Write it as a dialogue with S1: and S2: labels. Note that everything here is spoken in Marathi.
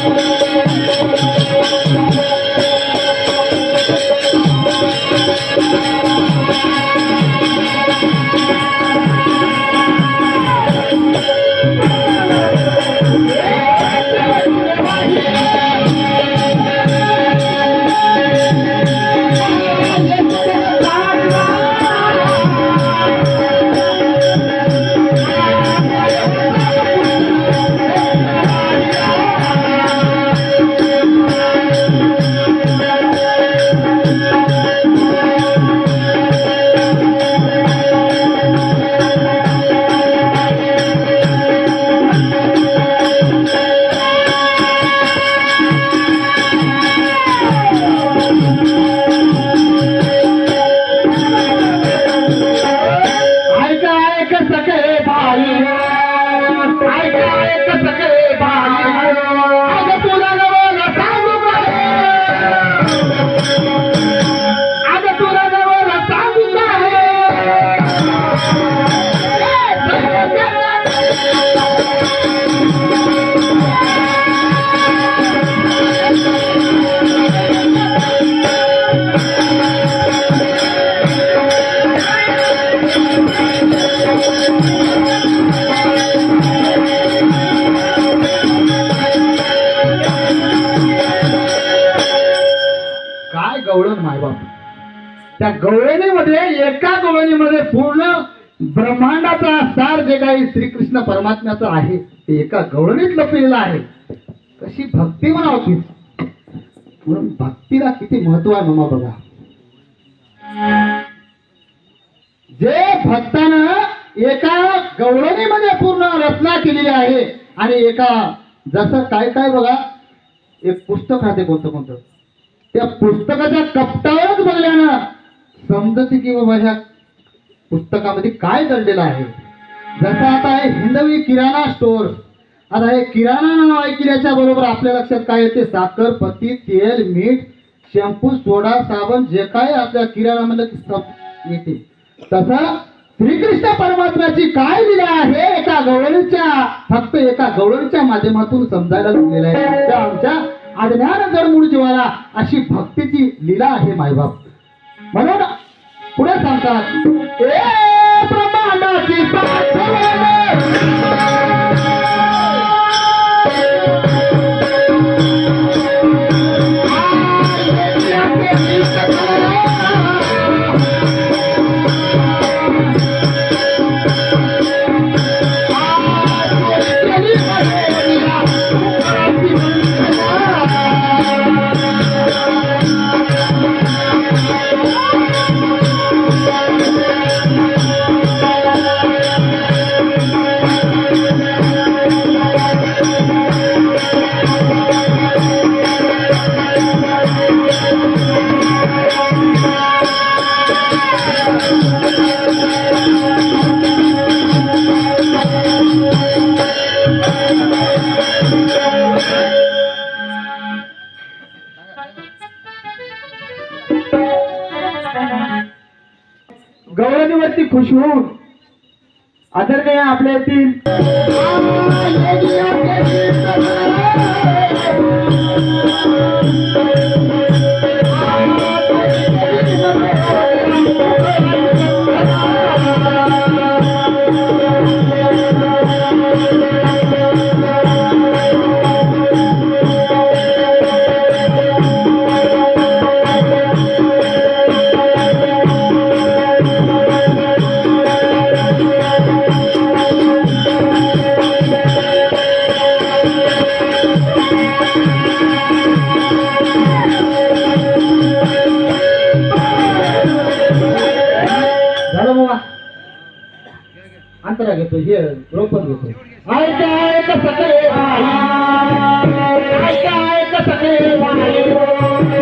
S1: Thank you. سگهي ڀائي काय गवळण मायबाप त्या गवळणीमध्ये एका गवळणीमध्ये पूर्ण ब्रह्मांडाचा सार जे काही श्रीकृष्ण परमात्म्याचा आहे ते एका गवळणीत लपलेलं आहे. कशी भक्ती म्हणावं ती? म्हणून भक्तीला किती महत्त्व आहे मामा बघा. जे भक्तानं एका गवळणीमध्ये पूर्ण रचना केलेली आहे आणि एका जसं काय काय बघा एक पुस्तक राहते कोणतं कोणतं त्या पुस्तकाच्या कपटावरच बघल्यानं समजते की बाबा ह्या पुस्तकामध्ये काय दडलेलं आहे. जसं आता आहे हिंदवी किराणा स्टोअर आता हे किराणा नाव ऐकल्याच्या बरोबर आपल्या लक्षात काय येते? साखर पत्ती तेल मीठ शॅम्पू सोडा साबण जे काय आपल्या किराणामध्ये सब येते तसं श्रीकृष्ण परमात्म्याची काय लिला आहे? एका गवळणीच्या फक्त एका गवळणीच्या माध्यमातून समजायला दिलेलं आहे. आमच्या अज्ञान जडमूळ जीवाला अशी भक्तीची लीला आहे मायबाप म्हणून पुढे सांगतात ती खुश होऊन अदर काही आपल्या अंतरा घेतो हे रोपण घेतो. ऐका ऐका सगळे भाई ऐका ऐका सगळे